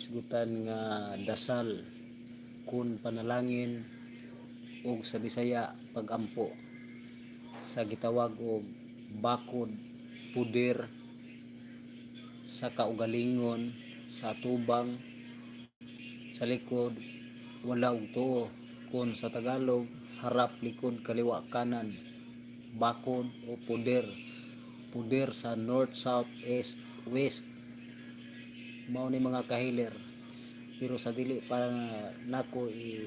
naisgutan nga dasal kun panalangin ug sa Bisaya pagampo sa gitawag og bakod puder sa kaugalingon sa tubang sa likod wala og tuo. Kun sa Tagalog harap likod kaliwa kanan bakod o puder. Puder sa north south east west mao ni mga kahiler. Pero sa dili para nako i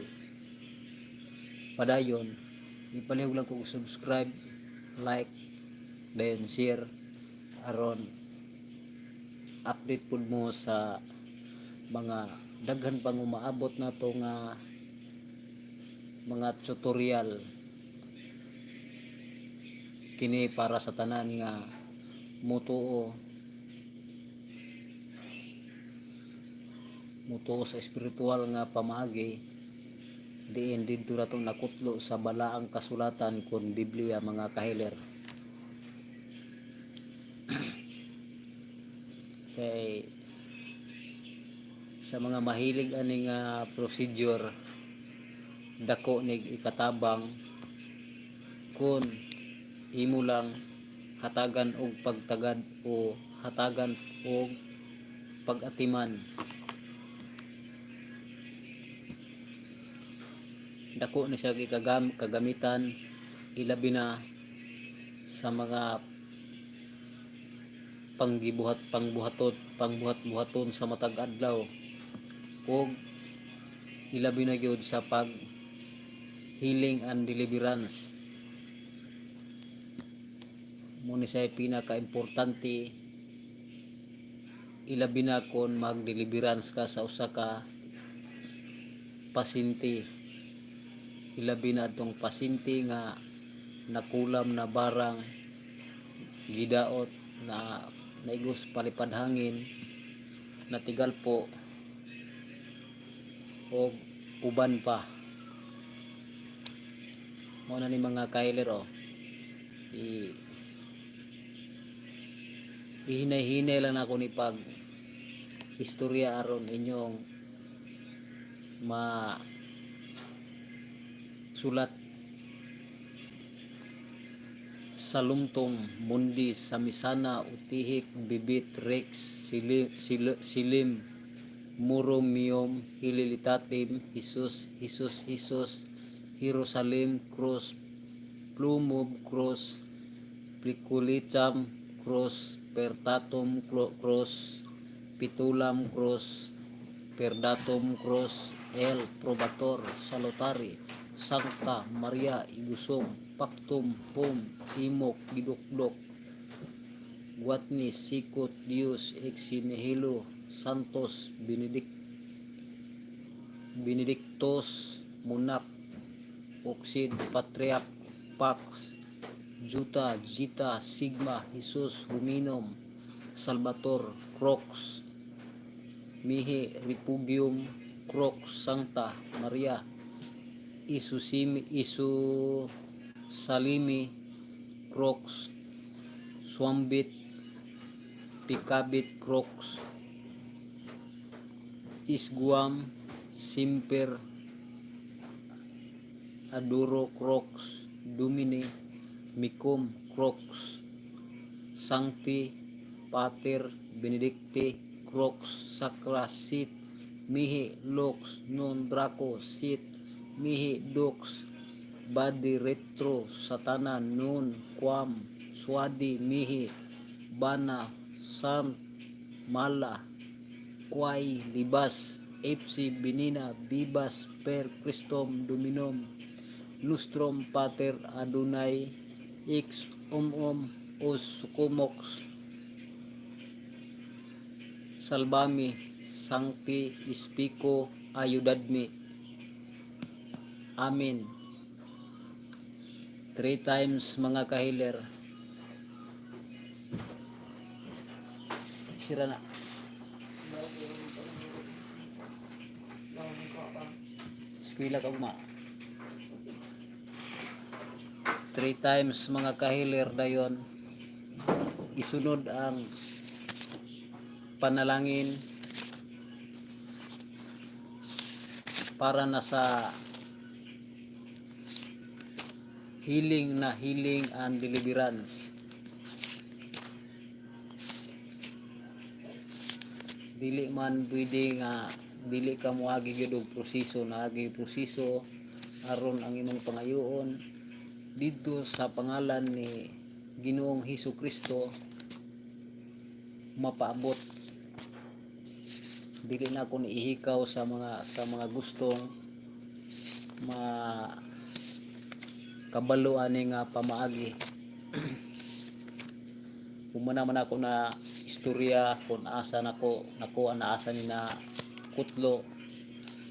padayon ipalihog lang ko subscribe like then share. Aron update pud mo sa mga daghan pang umaabot na to nga mga tutorial kini para sa tanan nga mutuo mutuo sa espiritual nga pamagi diin dito na itong nakutlo sa balaang kasulatan kun Biblia mga kahiler kay sa mga mahilig ani nga procedure dako nig ikatabang kun imo lang hatagan og pagtagad o hatagan og pagatiman dako ni siya gikagam kagamitan. Ilabi na sa mga panggibuhat pangbuhatot pangbuhat-buhaton sa matag adlaw. Ug ilabi na gyud sa pag healing and deliverance. Mo ni siya pinaka-importante ilabi na kon mag-deliverance ka sa usa ka pasyente ilabi na atong pasyente nga nakulam na barang gidaot na naigos palipad hangin natigal po o uban pa. Mo na ni mga kailer oh. I ihinay-hinay lang ako ni pag istorya aron inyong ma sulat. Salumtong mundi samisana utihik bibit rex silim, sil, silim. Muromium hililitatim hisus hisus hisus. Jerusalem cross plumub cross pliculitam cross pertatum cro- cross pitulam cross perdatum cross el probator salutari Santa Maria Igusong Pactum Hom Imok Gidukdok Guatni Sikot Dios Exinehilo Santos Benedict Benedictos Munak Oxid Patriarch Pax Juta Jita Sigma Jesus Huminom Salvator Crox Mihi Repugium Crox Santa Maria Isusimi Isu Salimi Crocs Swambit Pikabit Crocs Isguam Simper Aduro Crocs Dumini Mikum Crocs Sancti Pater Benedicti Crocs Sacra Sit Mihi Lux Non Draco Sit Mihi Dux Badi Retro Satana Nun Quam Swadi Mihi Bana Sam Mala Kwai Libas FC Benina Bibas Per Christom Dominom Lustrom Pater Adonai X Om Om Os Sukumox Salbami Sancti Ispico Ayudadmi Amin Three times mga kahiler. Sira na. Eskwila ka uma. Three times mga kahiler dayon. Isunod ang panalangin para na sa healing na healing and deliverance. Dili man pwede nga dili ka mo agi gyud og proseso na agi proseso aron ang imong pangayoon. Dito sa pangalan ni Ginoong Hesus Kristo mapaabot. Dili na ako niihikaw sa mga sa mga gustong ma kabalo ani nga pamaagi. Humana man ako na istorya kung asa nako nako na asa ni na kutlo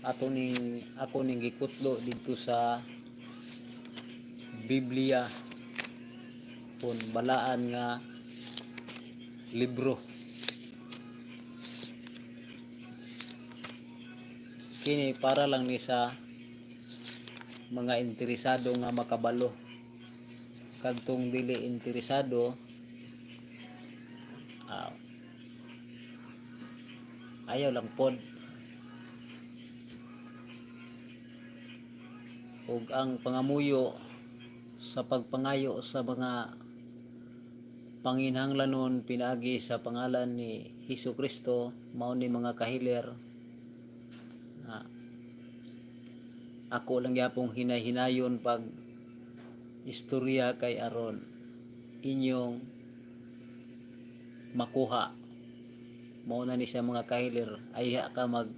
ato ning ako ning gikutlo dito sa Biblia. Kung balaan nga libro. Kini para lang ni sa mga interesado nga makabalo. Kadtong dili interesado ah, ayaw lang pod. Ug ang pangamuyo sa pagpangayo sa mga panginhanglanon pinagi sa pangalan ni Hesus Kristo mao ni mga kahiler. Ah, ako lang yapong hinay-hinayon pag istorya kay aron. Inyong makuha. Mao na ni siya mga kahiler ayha ka mag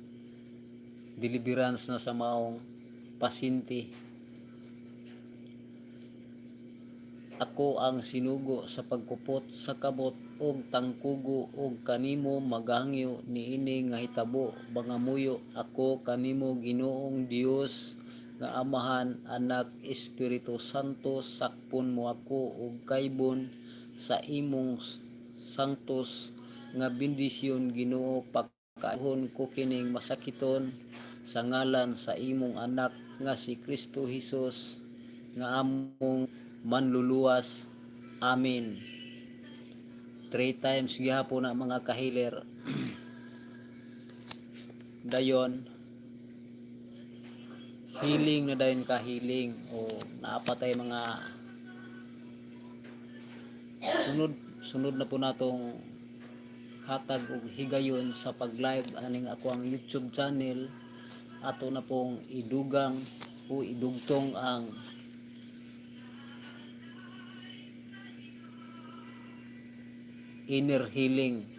deliverance na sa maong pasinti. Ako ang sinugo sa pagkupot sa kabot og tangkugo og kanimo magahangyo niini nga hitabo. Bangamuyo ako kanimo Ginoong Dios nga Amahan Anak Espiritu Santo sakpon mo ako og kaybon sa imong santos nga bendisyon Ginoo pagkaihon ko kining masakiton sa ngalan sa imong anak nga si Kristo Hesus nga among manluluwas. Amen. Three times gihapon na mga kahiler. Dayon, healing na dayon ka healing o naapatay mga sunod sunod na po natong hatag og higayon sa pag live aning ako ang YouTube channel. Ato na pong idugang o idugtong ang inner healing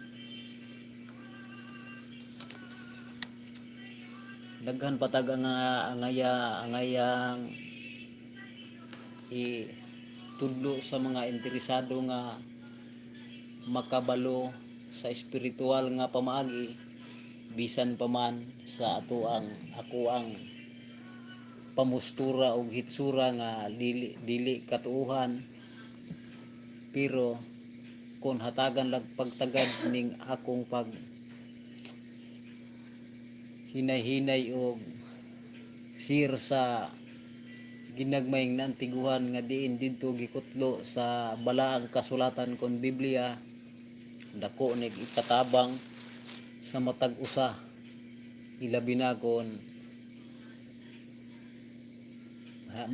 daghan patag ang ang aya ang ayang i tudlo sa mga interesado nga makabalo sa espiritual nga pamaagi bisan pa man sa ato ang ako ang pamustura o hitsura nga dili, dili katuuhan. Pero kung hatagan lag pagtagad ning akong pag hinay-hinay og sir sa ginagmayng naantiguhan nga diin didto gikutlo sa balaang kasulatan kon Biblia. Dako nig ikatabang sa matag usa ilabi na kon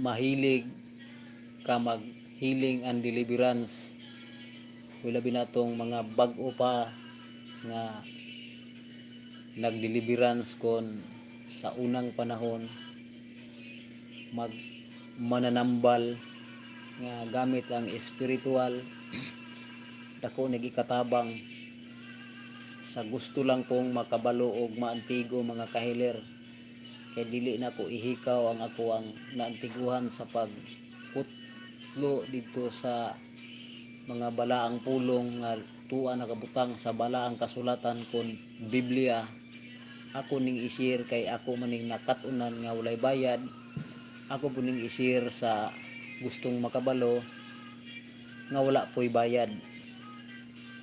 mahilig ka mag healing and deliverance. Ilabi na tong mga bag-o pa nga nagdeliverance kon sa unang panahon. Mag mananambal nga gamit ang espiritual. Dako nagikatabang sa gusto lang kong makabalo og maantigo mga kahiler. Kay dili na ko ihikaw ang ako ang naantiguhan sa pagputlo dito sa mga balaang pulong nga tuwa nakabutang sa balaang kasulatan kon Biblia ako ning isir kay ako maning nakatunan nga walay bayad. Ako po isir sa gustong makabalo nga wala po'y bayad.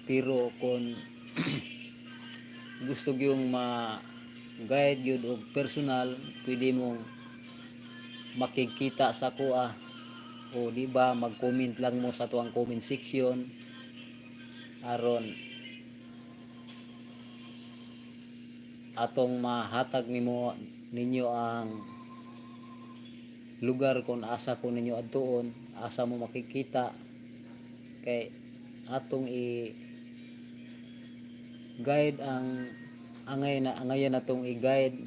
Pero kung gusto gyung ma guide yun og personal pwede mong makikita sa kuha. O di ba mag-comment lang mo sa tuang comment section. Aron atong mahatag nimo ninyo ang lugar kung asa ko ninyo adtuon asa mo makikita. Kay atong i guide ang angay na angayan natong i-guide.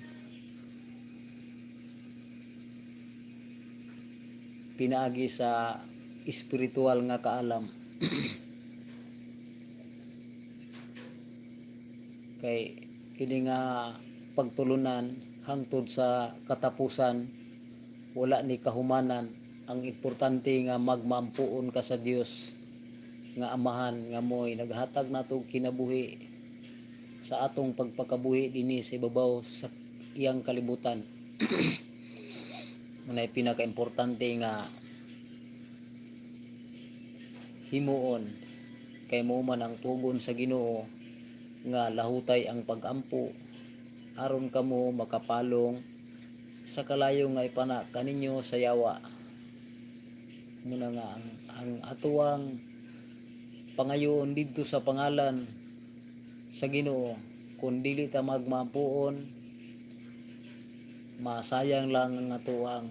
Pinaagi sa espiritual nga kaalam. Kay kini nga pagtulunan hangtod sa katapusan wala ni kahumanan. Ang importante nga magmampuon ka sa Dios nga amahan nga moy naghatag natog kinabuhi. Sa atong pagpakabuhi dinhi sa ibabaw sa iyang kalibutan. Manay pinaka-importante nga himuon. Kay mo man ang tugon sa Ginoo nga lahutay ang pagampo. Aron kamo makapalong sa kalayo nga ipana kaninyo sa yawa. Muna nga ang, ang atuang pangayoon didto sa pangalan sa Ginoo kung dili ta magmapuon masayang lang ang atuang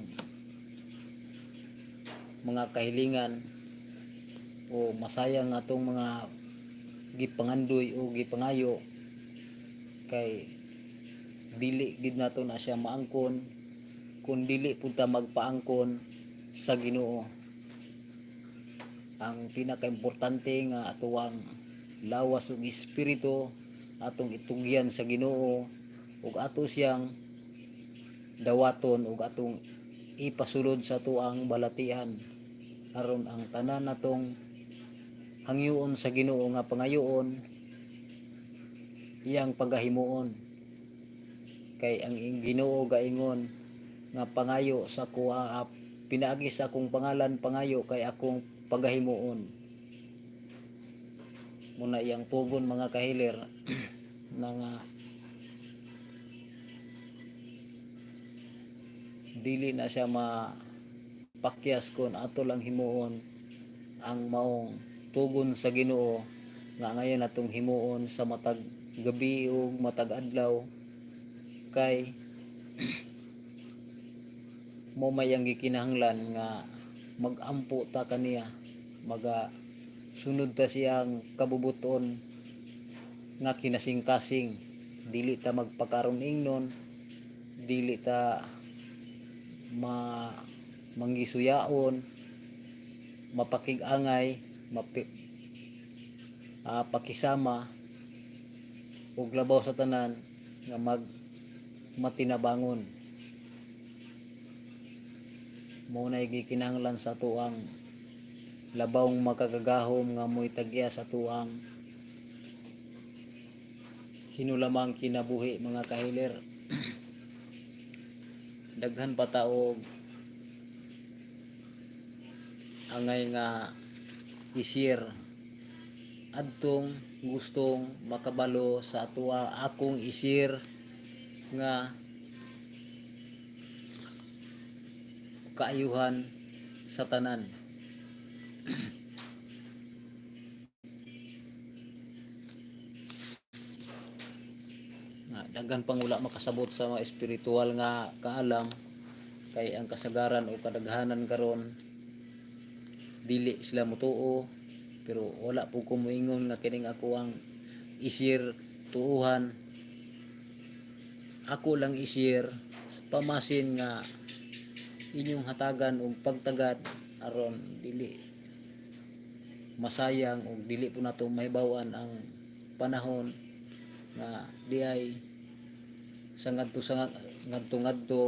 mga kahilingan o masayang atong mga gipangandoy o gipangayo. Kay dili gid nato na siya maangkon. Kung dili punta magpaangkon sa Ginoo. Ang pinakaimportante nga atuang lawas ug espiritu atong itugyan sa Ginoo. Ug ato siyang dawaton ug atong ipasulod sa tuang balatian. Aron ang tanan natong hangyoon sa Ginoo nga pangayoon iyang pagahimuon kay ang Ginoo gaingon nga pangayo sa kuha pinaagi sa akong pangalan pangayo kay akong pagahimuon muna iyang tugon mga kahilir na nga dili na siya mapakyas kon ato lang himuon ang maong tugon sa Ginoo nga ngayon atong himuon sa matag gabi ug matag adlaw. Kay mo may ang gikinahanglan nga magampo ta kaniya maga sunod ta siyang kabubuton nga kinasing-kasing. Dili ta magpakaron ingnon dili ta ma manggisuyaon mapakig-angay mapi, ah, pakisama ug labaw sa tanan nga mag matinabangon. Mo na gikinahanglan sa tuang labawng makagagahom nga mo'y tagya sa tuang hinulamang kinabuhi mga kahiler. Daghan pa taog angay nga isir. Adtong gustong makabalo sa atua akong isir nga kaayuhan sa tanan. Daghan pang wala makasabot sa mga espiritual nga kaalam kay ang kasagaran o kadaghanan karon dili sila mutuo pero wala po ko moingon nga kining ako ang isir tuuhan. Ako lang isir pamasin nga inyong hatagan og pagtagad aron dili masayang og dili po nato mahibawan ang panahon nga di ay sa ngadto sa ngadto ngadto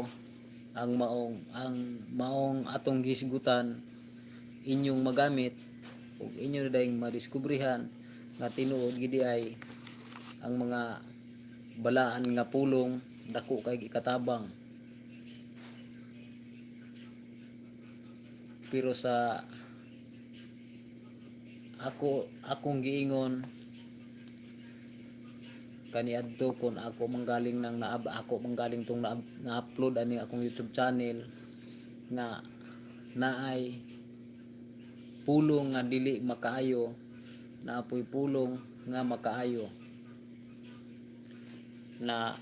ang maong ang maong atong gisgutan inyong magamit ug inyo dayong madiskubrihan nga tinuod gidi ay ang mga balaan nga pulong dako kay gikatabang. Pero sa ako akong giingon kaniadto kon ako manggaling nang naab ako manggaling tong na, na-upload ani akong YouTube channel nga naay pulong nga dili makaayo naapoy pulong nga makaayo. Na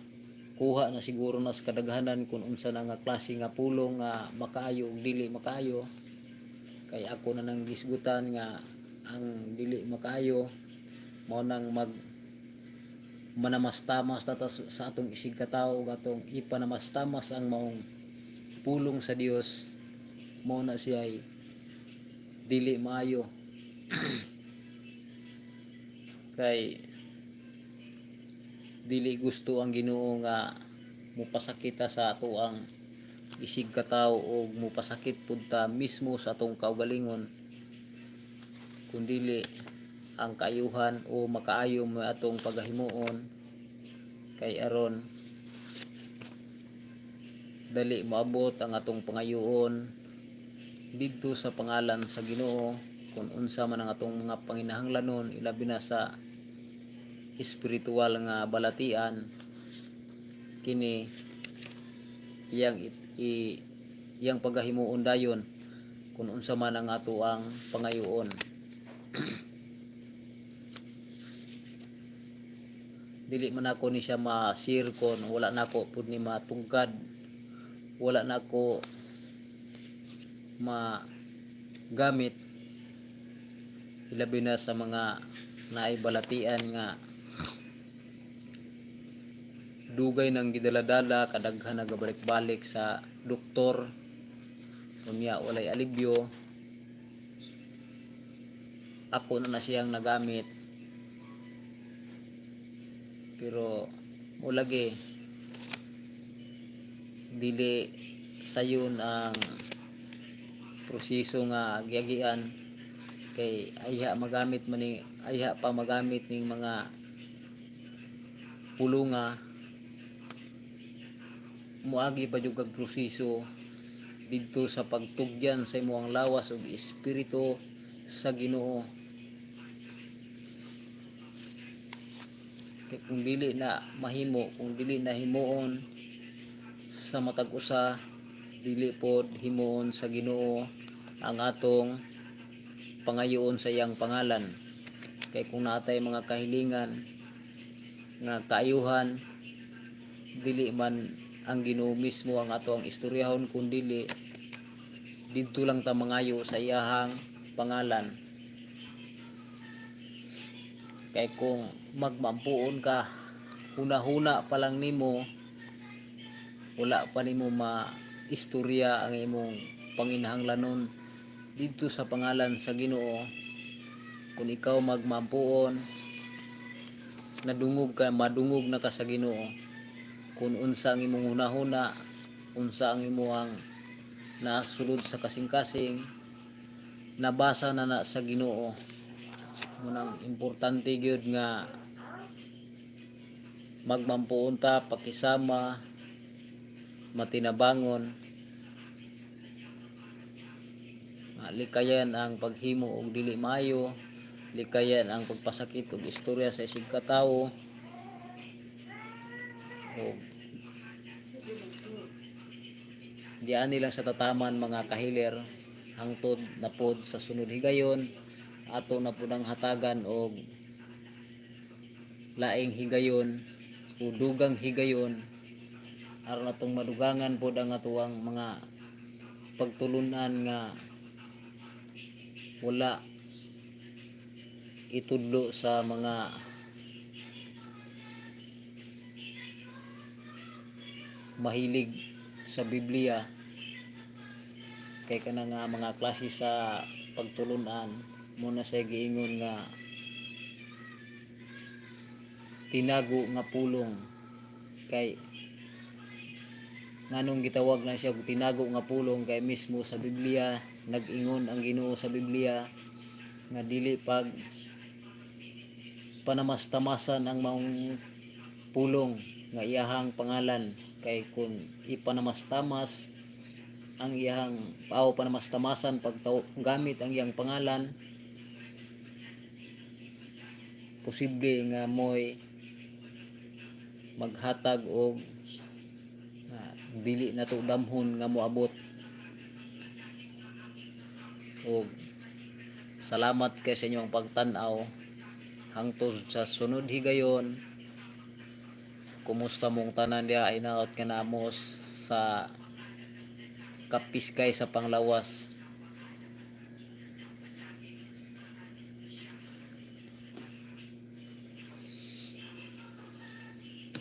kuha na siguro na sa kadaghanan kung unsa na nga klase nga pulong nga makaayo ug dili makaayo. Kay ako na nang gisgutan nga ang dili makaayo mao nang mag manamastamas tata sa atong isig katawo ug atong ipanamastamas ang maong pulong sa Dios mao na siya ay dili maayo. Kay dili gusto ang Ginoo nga mupasakita sa ato ang isig katawo o mupasakit pud ta mismo sa atong kaugalingon. Kundili ang kaayuhan o makaayo mo atong pagahimuon kay aron dali maabot ang atong pangayoon didto sa pangalan sa Ginoo kung unsa man ang atong mga panginahanglanon ilabi na sa espiritual nga balatian kini iyang i, iyang pagahimuon dayon kung unsa man ang ato ang pangayoon. Dili man ako ni siya masirkon wala na ako pud ni matungkad wala na ako magamit ilabi na sa mga naibalatian nga dugay nang gidaladala kadaghan nagabalik-balik sa doktor. Unya walay alibyo. Ako na na siyang nagamit. Pero mulagi dili sayon ang proseso nga giagian kay ayha magamit man ni ayha pa magamit ning mga pulunga. Muagi pa jud kag proseso didto sa pagtugyan sa imong lawas ug espiritu sa Ginoo. Kay kung dili na mahimo kung dili na himuon sa matag usa dili pod himuon sa Ginoo ang atong pangayoon sa iyang pangalan. Kay kung natay mga kahilingan nga kaayuhan dili man ang Ginoo mismo ang ato ang istoryahon kun dili didto lang ta mangayo sa iyahang pangalan. Kay kung magmampuon ka huna-huna pa lang nimo wala pa nimo ma istorya ang imong panginahanglanon dito sa pangalan sa Ginoo kung ikaw magmampuon nadungog ka madungog na ka sa Ginoo kung unsa ang imong hunahuna unsa ang imong nasulod sa kasing-kasing nabasa na na sa Ginoo. Munang importante gyud nga magmampuon ta pakisama matinabangon nga likayan ang paghimo og dili maayo. Likayan ang pagpasakit og istorya sa isig katawo o diyan nilang sa tataman mga kahiler. Hangtod na pod sa sunod higayon. Ato na pod ang hatagan og laing higayon o dugang higayon. Aron atong madugangan pod ang atuang mga pagtulunan nga wala itudlo sa mga mahilig sa Biblia. Kay kana nga mga klase sa pagtulunan muna sa giingon nga tinago nga pulong. Kay nganong gitawag na siya tinago nga pulong kay mismo sa Biblia nag-ingon ang Ginoo sa Biblia nga dili pag panamastamasan ang maong pulong nga iyahang pangalan kay kung ipanamastamas ang iyahang pao panamastamasan pag gamit ang iyang pangalan posible nga moy maghatag og nga dili na to damhon nga moabot og salamat kay sa inyong pagtan-aw. Hangtod sa sunod higayon kumusta mong tanan dia inaot ka namos sa kapiskay sa panglawas